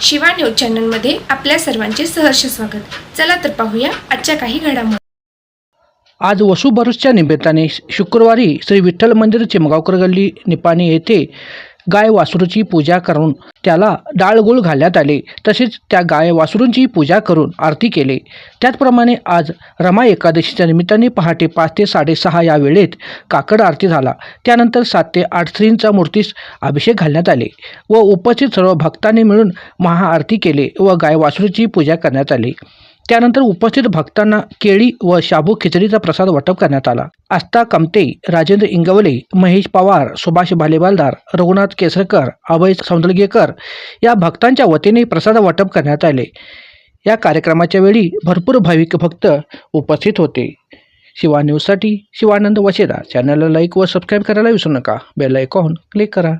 Shiva news चॅनलमध्ये आपल्या सर्वांचे सहर्ष स्वागत. चला तर पाहूया आजच्या काही घडामोडी आज वसुबारसच्या निमित्ताने शुक्रवारी श्री विठ्ठल मंदिर चिमगावकर गल्ली निपाणी येथे गाय वासरूची पूजा करून त्याला डाळगुळ घालण्यात आले. तसेच त्या गाय वासरूंची पूजा करून आरती केले. त्याचप्रमाणे आज रमा एकादशीच्या निमित्ताने पहाटे पाच ते साडेसहा या वेळेत काकड आरती झाला. त्यानंतर सात ते आठ स्त्रींचा मूर्तीस अभिषेक घालण्यात आले व उपस्थित सर्व भक्तांनी मिळून महाआरती केले व गाय वासरूची पूजा करण्यात आली. त्यानंतर उपस्थित भक्तांना केळी व शाबू खिचडीचा प्रसाद वाटप करण्यात आला. आस्था कमते राजेंद्र इंगवले महेश पवार सुभाष भालेबालदार रघुनाथ केसरकर अभय सौंदलगेकर या भक्तांच्या वतीने प्रसाद वाटप करण्यात आले. या कार्यक्रमाच्या वेळी भरपूर भाविक भक्त उपस्थित होते. शिवा न्यूजसाठी शिवानंद वशेदा. चॅनलला लाईक व सबस्क्राईब करायला विसरू नका. बेल आयकॉन क्लिक करा.